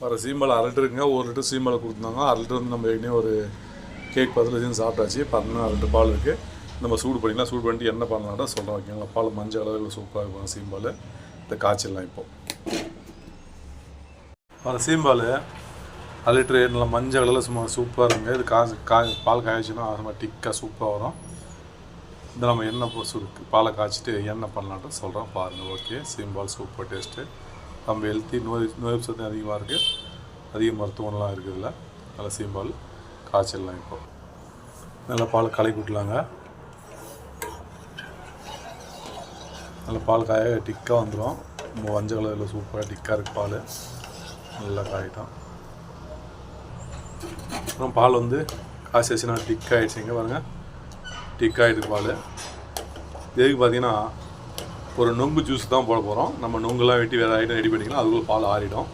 வர சீம்பல் அரை லிட்டருங்க ஒரு லிட்டர் சீம்பலை கொடுத்துருந்தாங்க. அரை லிட்டர் வந்து நம்ம ஏற்கனவே ஒரு கேக் பத்தில் வச்சு சாப்பிட்டாச்சு. பதினொன்று அரை லிட்டர் பால் இருக்குது நம்ம சூடு பண்ணிக்கலாம் சூடு பண்ணிட்டு என்ன பண்ணலாம்னா சொல்கிறோம் ஓகேங்களா பால் மஞ்சள் கலரில் சூப்பராக இருக்கும் சீம்பால். இந்த காய்ச்சல்லாம் இப்போ. அந்த சீம்பால் அரை லிட்டர் நல்லா மஞ்சள் கலரில் சும்மா சூப்பராக இருக்குங்க. இது காசு காய் பால் காய்ச்சினா அது மாதிரி டிக்காக சூப்பராக வரும். இந்த நம்ம எண்ணெய் சூடு சுருக்கு. பாலை காய்ச்சிட்டு எண்ணெய் பண்ணலான்ட்டு சொல்கிறோம் பாருங்கள் ஓகே. சீம்பால் சூப்பர் டேஸ்ட்டு. நம்ம ஹெல்த்தி நோய் நோய் சத்து அதிகமாக இருக்குது அதிக மருத்துவம்லாம் இருக்குதுல்ல. நல்ல சீம்பால் காய்ச்சல்லாம் இப்போ. நல்லா பால் கலக்கி விட்லாங்க நல்லா பால் காய டிக்காக வந்துடும் மஞ்சள் கலரில் சூப்பராக டிக்காக இருக்குது பால். நல்லா காயிட்டோம். அப்புறம் பால் வந்து காய்ச்சி வச்சுனா டிக் ஆகிடுச்சிங்க பாருங்கள் டிக் ஆகிடுது பால். இதுக்கு பார்த்தீங்கன்னா ஒரு நொங்கு ஜூஸ் தான் போட போகிறோம் நம்ம நொங்குலாம் வெட்டி வேறு ஐட்டம் ரெடி பண்ணிக்கலாம். அதுக்குள்ள பால் ஆறிடும்.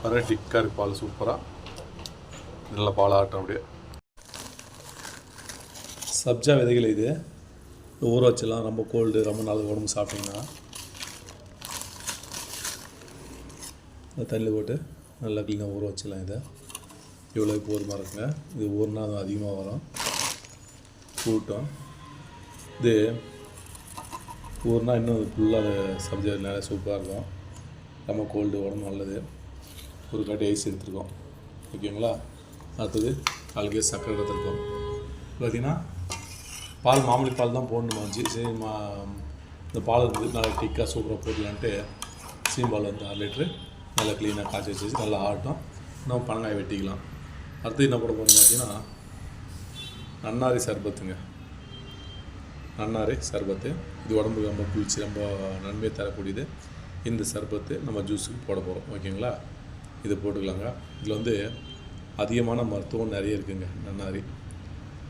பாருங்கள் டிக்காக இருக்குது பால் சூப்பராக நல்ல பால் ஆட்டம் அப்படியே. சப்ஜா விதைகள் இது. ஊற வச்செல்லாம் ரொம்ப கோல்டு ரொம்ப நாள் உடம்பு சாப்பிட்டிங்கன்னா இந்த தண்ணியில் போட்டு நல்லா க்ளீனாக ஊற வச்சிடலாம் இதை. இவ்வளோ போதுமாக இருக்குங்க. இது ஊறினா அது அதிகமாக வரும். கூட்டம். இது ஊர்னா இன்னும் ஃபுல்லாக சப்ஜெக்ட் நல்லா சூப்பராக இருக்கும். நம்ம கோல்டு உடம்பு நல்லது. ஒரு காட்டி ஐஸ் எடுத்துருக்கோம். ஓகேங்களா அடுத்தது கால் சர்க்கரை சக்கரை எடுத்துருக்கோம். பார்த்தீங்கன்னா பால் மாமூலி பால் தான் போடணுமாச்சு சரி மா இந்த பால் வந்து நல்லா டிக்காக சூப்பராக போடலான்ட்டு சீம்பால் வந்து அரை லிட்ரு நல்லா க்ளீனாக காய்ச்சி வச்சு நல்லா ஆட்டும் நம்ம பனங்காய் வெட்டிக்கலாம். அடுத்து என்ன போட போகிறோம் பார்த்தீங்கன்னா நன்னாரி சர்பத்துங்க. நன்னாறு சர்பத்து. இது உடம்புக்கு ரொம்ப குளிர்ச்சி ரொம்ப நன்மை தரக்கூடியது. இந்த சர்பத்து நம்ம ஜூஸுக்கு போட போகிறோம் ஓகேங்களா? இது போட்டுக்கலாங்க. இதில் வந்து அதிகமான மருத்துவம் நிறைய இருக்குங்க நன்னாரி.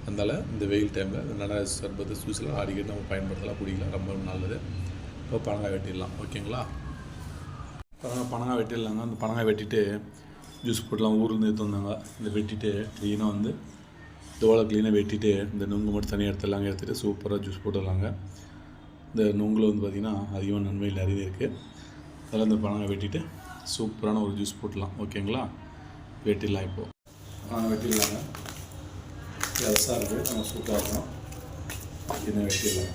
அதனால் இந்த வெயில் டைமில் இந்த நன்னாரி சர்பத்து ஜூஸில் அடிக்கடி நம்ம பயன்படுத்தலாம் குடிக்கலாம். ரொம்ப நல்லது. இப்போ பனங்காய் வெட்டிடலாம். ஓகேங்களா? பனங்காய் பனங்காய் வெட்டிடலாங்க. அந்த பனங்காய் வெட்டிட்டு ஜூஸ் போட்டுலாம் ஊர்லேருந்து எடுத்து வந்தாங்க. இந்த வெட்டிட்டு க்ளீனாக வந்து தோலை க்ளீனாக வெட்டிட்டு இந்த நுங்கு மட்டும் தனியாக எடுத்துடலாங்க. எடுத்துகிட்டு சூப்பராக ஜூஸ் போட்டுடலாங்க. இந்த நுங்கில் வந்து பார்த்திங்கன்னா அதிகமாக நன்மைகள் நிறைய இருக்குது அதெல்லாம் இந்த பழங்களை வெட்டிட்டு சூப்பரான ஒரு ஜூஸ் போட்டலாம் ஓகேங்களா வெட்டிடலாம் இப்போது பழம் வெட்டிடலாங்க. எலசாக இருக்குது நம்ம சூப்பராக இருக்கும் இதை வெட்டிடலாம்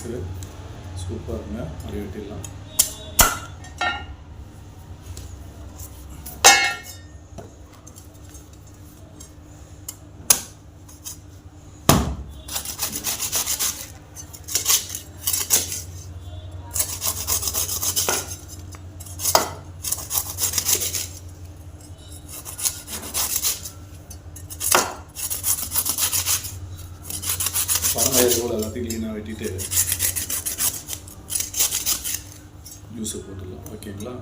சரி சூப்பராக இருக்குங்க அப்படி வெட்டிடலாம் பழங்காயத்தோடு எல்லாத்தையும் க்ளீனாக வெட்டிட்டு ஜூஸை போட்டுடலாம். ஓகேங்களா?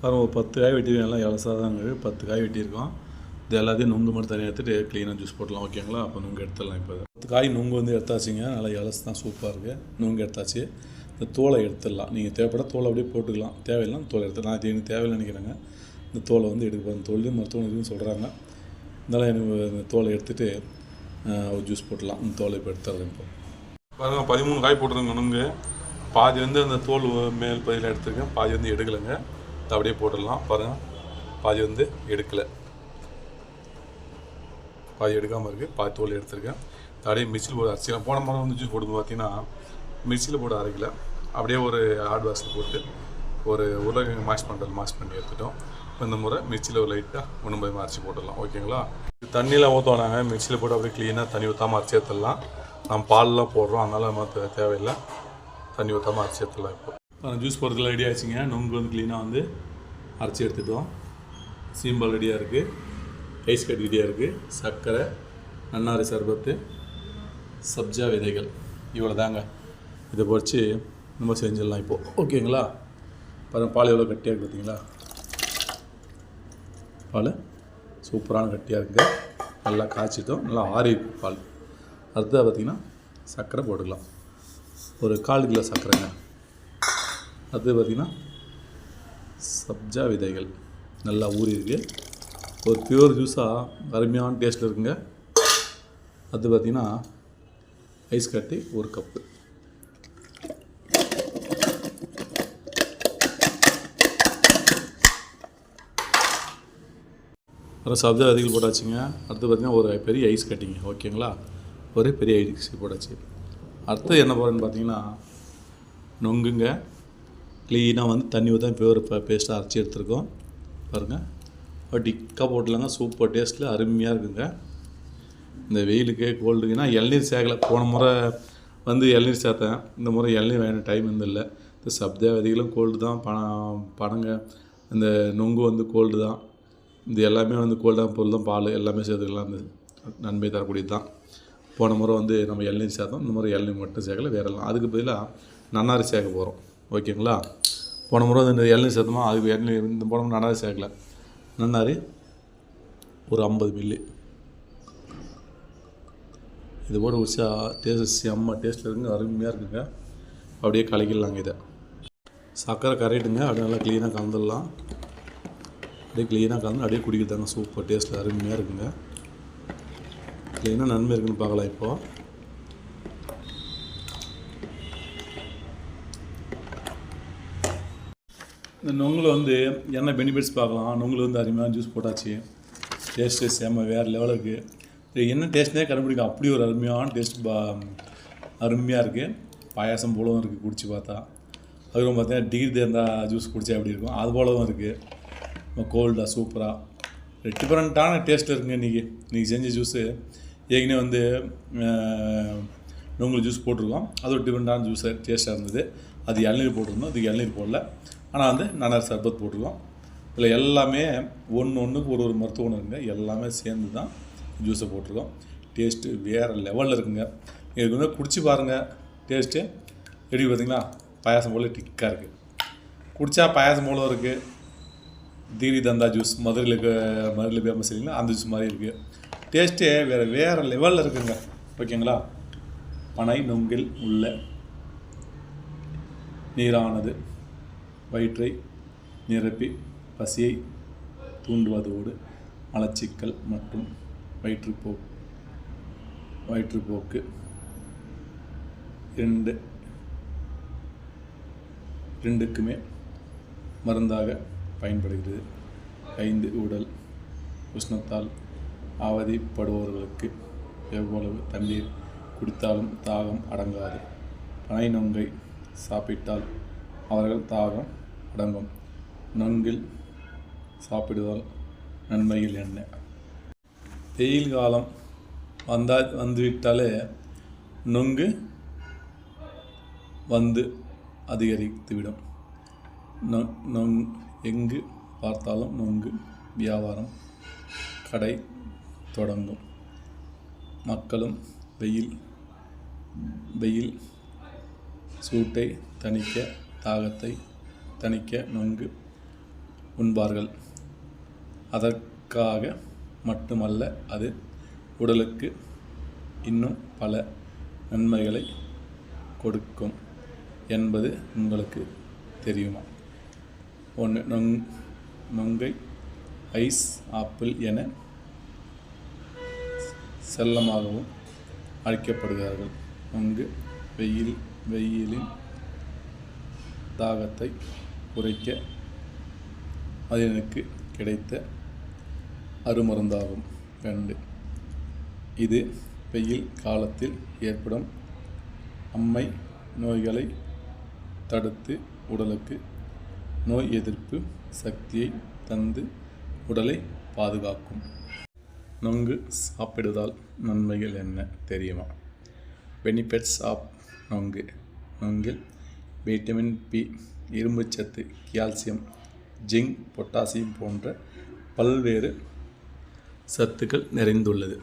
பாருங்கள் ஒரு பத்து காய் வெட்டியிருக்கோம் எல்லாம் இலசாக தான் இருக்குது பத்து காய் வெட்டியிருக்கோம். இது எல்லாத்தையும் நுங்கு மட்டும் தனியாக எடுத்துகிட்டு க்ளீனாக ஜூஸ் போடலாம் ஓகேங்களா? அப்போ நுங்கு எடுத்துடலாம் இப்போ. பத்து காய் நுங்கு வந்து எடுத்தாச்சுங்க. நல்லா இலசு தான் சூப்பராக இருக்குது நுங்கு எடுத்தாச்சு. இந்த தோலை எடுத்துடலாம். நீங்கள் தேவைப்பட தோலை அப்படியே போட்டுக்கலாம். தேவையில்லாம் தோலை எடுத்து நான் எனக்கு தேவையில்லை நினைக்கிறேங்க. இந்த தோலை வந்து எடுக்க போகிறேன் தோல் மருத்துவம் இதுன்னு சொல்கிறாங்க இருந்தாலும் எனக்கு இந்த தோலை எடுத்துகிட்டு ஒரு ஜூஸ் போட்டலாம் இந்த தோலை இப்போ எடுத்துடுறேன் இப்போ. பாருங்கள் பதிமூணு காய் போட்டுருங்க நுங்கு. பாதி வந்து அந்த தோல் மேல் பகுதியில் எடுத்துருக்கேன். பாதி வந்து எடுக்கலைங்க. இதை அப்படியே போட்டுடலாம். பாருங்கள் பாதி வந்து எடுக்கலை. பாதி எடுக்காமல் இருக்குது பாதி தோல் எடுத்திருக்கேன். அப்படியே மிக்சியில் போட்டு அரைச்சிக்கலாம் போன முறை வந்து ஜூஸ் போடும்போது பார்த்தீங்கன்னா மிக்சியில் போட்டு அரைக்கல. அப்படியே ஒரு ஹார்ட் வாஷில் போட்டு ஒரு உருளைக்கிழங்கு மாஷ் பண்ணுறது மாஷ் பண்ணி எடுத்துட்டோம். இப்போ இந்த முறை மிக்சியில் ஒரு லைட்டாக ஒன்று போய் அரைச்சி போட்டுடலாம். ஓகேங்களா தண்ணியில் ஊற்றுவோம் நாங்கள் மிக்சியில் போட்டு அப்படியே க்ளீனாக தண்ணி ஊற்றாமல் அரைச்சி எடுத்துடலாம். நம்ம பால்லாம் போடுறோம். அதனால் மற்ற தேவையில்லை. தண்ணி ஊற்றாமல் அரைச்சி எடுத்துடலாம் இப்போ. ஜூஸ் போடுறதுல ரெடி ஆச்சுங்க நுங்கு வந்து க்ளீனாக வந்து அரைச்சி எடுத்துட்டோம். சீம்பால் ரெடியாக இருக்குது ஐஸ் கட் ரெடியாக இருக்குது சர்க்கரை நன்னாரி சர்பத்து சப்ஜா விதைகள். இவ்வளோ தாங்க இதை பொறிச்சு நம்ம செஞ்சிடலாம் இப்போது ஓகேங்களா பாருங்கள் பால் எவ்வளோ கட்டியாக இருக்குது பார்த்தீங்களா பால் சூப்பரான கட்டியாக இருக்குது நல்லா காய்ச்சிட்டோம். நல்லா ஆறி பால். அடுத்தது பார்த்திங்கன்னா சர்க்கரை போட்டுக்கலாம். ஒரு கால் கிலோ சர்க்கரைங்க அது பார்த்திங்கன்னா சப்ஜா விதைகள். நல்லா ஊறி இருக்குது ஒரு பியூர் ஜூஸாக அருமையான டேஸ்ட்டில் இருக்குங்க. அது பார்த்திங்கன்னா ஐஸ் கட்டி ஒரு கப்பு அப்புறம் சப்ஜா விதைகள் போட்டாச்சுங்க. அடுத்து பார்த்திங்கன்னா ஒரு பெரிய ஐஸ் கட்டிங்க ஓகேங்களா? ஒரு பெரிய ஐஸ் போட்டாச்சு. அடுத்து என்ன போகிறேன்னு பார்த்தீங்கன்னா நொங்குங்க. க்ளீனாக வந்து தண்ணி ஊற்றி பியூர் பேஸ்ட்டாக அரைச்சி எடுத்துருக்கோம். பாருங்கள் டிக்காக போட்டுலாங்க. சூப்பர் டேஸ்ட்டில் அருமையாக இருக்குங்க. இந்த வெயிலுக்கு கோல்டுக்குன்னா இளநீர் சேர்க்கல. போன முறை வந்து இளநீர் சேர்த்தேன். இந்த முறை இளநீர் வேணும் டைம் வந்து இல்லை. இந்த சப்தாவதிகளும் கோல்டு தான். பணம் பணங்க இந்த நொங்கு வந்து கோல்டு தான். இது எல்லாமே வந்து கோல்டான பொருள் தான். பால் எல்லாமே சேர்த்துக்கலாம். இந்த நன்மை தரக்கூடியது தான். போன முறை வந்து நம்ம இளநீர் சேர்த்தோம். இந்த முறை இளநீர் மட்டும் சேர்க்கல வேறு எல்லாம். அதுக்கு பதிலாக நன்னாரி சேர்க்க போகிறோம் ஓகேங்களா? போன முறை வந்து இந்த இளநீர் சேர்த்தோமா? அதுக்கு இளநீர் இந்த போன முறை நன்னாரி சேர்க்கல. நன்னாரி ஒரு ஐம்பது மில்லி. இது போட்டு உச்சா டேஸ்ட் செம்ம டேஸ்ட்டில் இருக்குங்க அருமையாக இருக்குங்க. அப்படியே கலக்கிடலாங்க இதை. சர்க்கரை கரையிட்டுங்க அப்படியே நல்லா க்ளீனாக கலந்துடலாம். அப்படியே க்ளீனாக கலந்து அப்படியே குடிக்கிறதாங்க சூப்பர் டேஸ்ட்டில் அருமையாக இருக்குங்க. க்ளீனாக நன்மை இருக்குன்னு பார்க்கலாம் இப்போது இந்த நொங்கில் வந்து என்ன பெனிஃபிட்ஸ் பார்க்கலாம்? நொங்கில் வந்து அருமையான ஜூஸ் போட்டாச்சு. டேஸ்ட்டு சேம வேறு லெவலுக்கு என்ன டேஸ்ட்னே கண்டுபிடிக்கும் அப்படி ஒரு அருமையான டேஸ்ட் பா அருமையாக இருக்குது பாயாசம் போலவும் இருக்குது குடிச்சு பார்த்தா. அதுக்கப்புறம் பார்த்தீங்கன்னா டிகிரி தேர்ந்தால் ஜூஸ் குடிச்சா எப்படி இருக்கும்? அது போலவும் இருக்குது கோல்டாக சூப்பராக டிஃப்ரெண்ட்டான டேஸ்ட் இருக்குங்க இன்றைக்கி இன்றைக்கி செஞ்ச ஜூஸு ஏற்கனவே வந்து நொங்கு ஜூஸ் போட்டிருக்கோம். அது ஒரு டிஃப்ரெண்டான ஜூஸ் டேஸ்ட்டாக இருந்தது. அது இளநீர் போட்டிருந்தோம். அதுக்கு இளநீர் போடல. ஆனால் வந்து நன்னார் சர்பத் போட்டிருக்கோம். இதில் எல்லாமே ஒன்று ஒன்றுக்கு ஒரு ஒரு மருத்துவ உணவுங்க எல்லாமே சேர்ந்து தான் ஜூஸை போட்டிருக்கோம். டேஸ்ட்டு வேறு லெவலில் இருக்குங்க. இதுக்கு வந்து குடிச்சு பாருங்கள் டேஸ்ட்டு எப்படி பார்த்தீங்களா பாயாசம் போல் டிக்காக இருக்குது குடித்தா பாயாசம் போல இருக்குது தீரி தந்தா ஜூஸ் மதுரையில் மதுரையில் ஃபேமஸ் இல்லைங்களா அந்த ஜூஸ் மாதிரி இருக்குது டேஸ்ட்டே வேறு வேறு லெவலில் இருக்குங்க. ஓகேங்களா பனை நொங்கில் உள்ள நீரானது. வயிற்றை நிரப்பி பசியை தூண்டுவதோடு மலச்சிக்கல் மற்றும் வயிற்றுப்போ வயிற்றுப்போக்கு. இரண்டு ரெண்டுக்குமே மருந்தாக பயன்படுகிறது. ஐந்து உடல் உஷ்ணத்தால் அவதிப்படுபவர்களுக்கு எவ்வளவு தண்ணீர் குடித்தாலும் தாகம் அடங்காது. பனை நொங்கை சாப்பிட்டால் அவர்கள் தாகம் அடங்கும். நொங்கில் சாப்பிடுவதால் நன்மைகள் என்ன? வெயில் காலம் வந்தா வந்துவிட்டாலே நொங்கு வந்து அதிகரித்துவிடும். நொங் எங்கு பார்த்தாலும் நொங்கு வியாபாரம் கடை தொடங்கும். மக்களும் வெயில் வெயில் சூட்டை தணிக்க தாகத்தை தணிக்க நொங்கு உண்பார்கள். அதற்காக மட்டுமல்ல அது உடலுக்கு இன்னும் பல நன்மைகளை கொடுக்கும் என்பது உங்களுக்கு தெரியுமா? ஒன்று நொங் நொங்கை ஐஸ் ஆப்பிள் என செல்லமாகவும் அழைக்கப்படுகிறார்கள். அங்கு வெயில் வெயிலின் தாகத்தை குறைக்க அதனுக்கு கிடைத்த அருமருந்தாகும். ரெண்டு இது வெயில் காலத்தில் ஏற்படும் அம்மை நோய்களை தடுத்து உடலுக்கு நோய் எதிர்ப்பு சக்தியை தந்து உடலை பாதுகாக்கும். நொங்கு சாப்பிடுவதால் நன்மைகள் என்ன தெரியுமா? பெனிஃபிட்ஸ் ஆஃப் நொங்கு. நொங்கில் விட்டமின் பி இரும்புச்சத்து கால்சியம் ஜிங்க் பொட்டாசியம் போன்ற பல்வேறு சத்துக்கள் நிறைந்துள்ளது.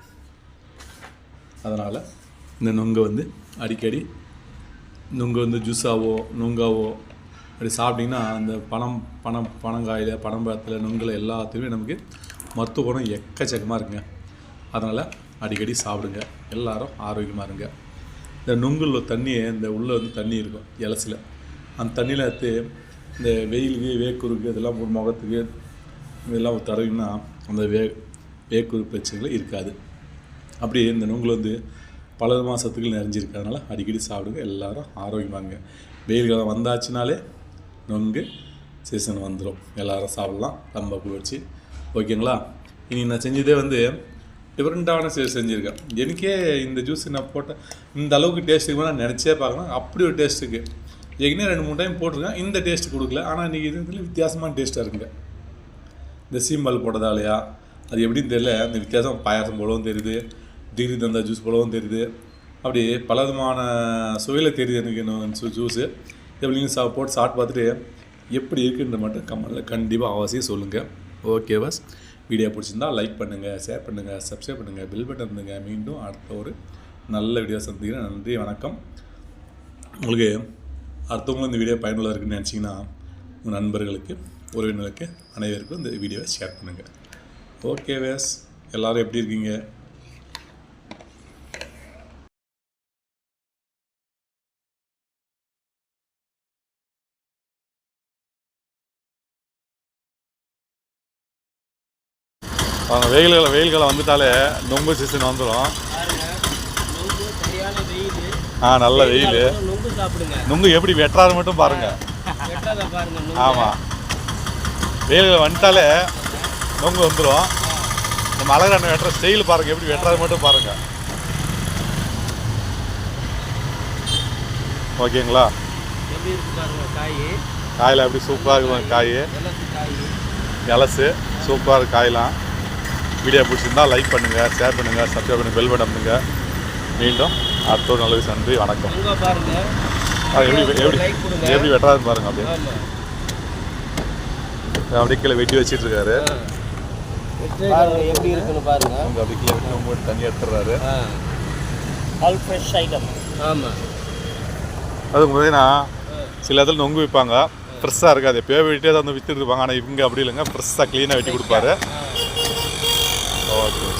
அதனால் இந்த நொங்கை வந்து அடிக்கடி நுங்கு வந்து ஜூஸாவோ நுங்காவோ அப்படி சாப்பிட்டிங்கன்னா அந்த பணம் பணம் பனங்காயில் பனம்பழத்தில் நொங்கில் எல்லாத்துலேயுமே நமக்கு மருத்துவ குணம் எக்கச்சக்கமாக இருக்குங்க. அதனால் அடிக்கடி சாப்பிடுங்க. எல்லாரும் ஆரோக்கியமாக இருங்க. இந்த நுங்குள்ள தண்ணி இந்த உள்ளே வந்து தண்ணி இருக்கும் இலசில் அந்த தண்ணியில் எடுத்து இந்த வெயிலுக்கு வேக்குருக்கு இதெல்லாம் ஒரு முகத்துக்கு இதெல்லாம் தடவினா அந்த வே வேக்குரு பிரச்சனைகள் இருக்காது. அப்படியே இந்த நுங்கில் வந்து பல மாதத்துக்கு நிறைஞ்சிருக்கிறதுனால அடிக்கடி சாப்பிடுங்க. எல்லாரும் ஆரோக்கியமாங்க வெயில் காலம் வந்தாச்சுனாலே நொங்கு சீசன் வந்துடும் எல்லாரும் சாப்பிட்லாம். ரொம்ப குளிர்ச்சி. ஓகேங்களா? இனி நான் செஞ்சதே வந்து டிஃப்ரெண்ட்டான சே செஞ்சுருக்கேன். எனக்கே இந்த ஜூஸ் நான் போட்டேன் இந்த அளவுக்கு டேஸ்ட்டுக்கு நான் நினச்சே பார்க்கலாம் அப்படி ஒரு டேஸ்ட்டுக்கு ஏற்கனவே ரெண்டு மூணு டைம் போட்டிருக்கேன். இந்த டேஸ்ட் கொடுக்கல. ஆனால் இன்றைக்கி இது இதில் வித்தியாசமான டேஸ்ட்டாக இருக்குங்க. இந்த சீம்பால் போட்டதாலையா? அது எப்படின்னு தெரியல. அந்த வித்தியாசம் பாயாசம் போலவும் தெரியுது. டிகிரி தந்தா ஜூஸ் போலவும் தெரியுது. அப்படி பல விதமான சுவையில் தெரியுது எனக்கு இன்னும் ஜூஸு எப்படி நீங்கள் சா போட்டு சாப்பிட்டு பார்த்துட்டு எப்படி இருக்குன்ற மட்டும் கமலில் கண்டிப்பாக அவசியம் சொல்லுங்கள் ஓகேவாஸ் வீடியோ பிடிச்சிருந்தா லைக் பண்ணுங்கள் ஷேர் பண்ணுங்கள் சப்ஸ்கிரைப் பண்ணுங்கள் பில் பட்டன் இருந்துங்க மீண்டும் அடுத்த ஒரு நல்ல வீடியோ சந்திக்கிறேன். நன்றி வணக்கம். உங்களுக்கு அடுத்தவங்களும் இந்த வீடியோ பயனுள்ளதாக இருக்குன்னு நினச்சிங்கன்னா உங்கள் நண்பர்களுக்கு உறவினர்களுக்கு அனைவருக்கும் இந்த வீடியோவை ஷேர் பண்ணுங்கள் ஓகே வேஸ். எல்லோரும் எப்படி இருக்கீங்க? அவங்க வெயில் காலம் வெயில் காலம் வந்துட்டாலே நொங்கு சீசன் வந்துடும் ஆ நல்ல வெயில். நொங்கு எப்படி வெட்டுறாரு மட்டும் பாருங்க. ஆமாம் வெயில் காலம் வந்துட்டாலே நொங்கு வந்துடும் இந்த மலைகிராண்ட வெட்டுற ஸ்டைல் பாருங்கள் எப்படி வெட்டுறாரு மட்டும் பாருங்கள் ஓகேங்களா? காயில் எப்படி சூப்பராக இருக்கும் காய்? இலசு சூப்பராக இருக்கு காயெலாம் வீடியோ பிடிச்சிருந்தா லைக் பண்ணுங்கள் ஷேர் பண்ணுங்கள் சப்ஸ்கிரைப் பண்ணுங்கள் பெல் பட்டன் பண்ணுங்க மீண்டும் அடுத்த ஒரு நல்ல விஷயம் நன்றி வணக்கம் எப்படி எப்படி எப்படி வெட்டுறாருன்னு பாருங்க அப்படியே. அப்படியே கீழே வெட்டி வச்சிட்டு இருக்காரு பாருங்க எப்படி இருக்குன்னு பாருங்க. அவங்க அப்படி கீழே வெட்டி போட்டு தண்ணி எடுத்துடுறாரு. ஆல் ஃப்ரெஷ் ஐட்டம் ஆமா. அது பார்த்தீங்கன்னா சில இடத்துல நொங்கு விற்பாங்க. ஃப்ரெஷ்ஷாக இருக்காது. எப்பயோ வெட்டியே தான் வந்து விற்றுட்டு இருப்பாங்க. ஆனால் இவங்க அப்படி இல்லைங்க. ஃப்ரெஷ்ஷாக க்ளீனாக வெட்டி கொடுப்பாரு. ஓகே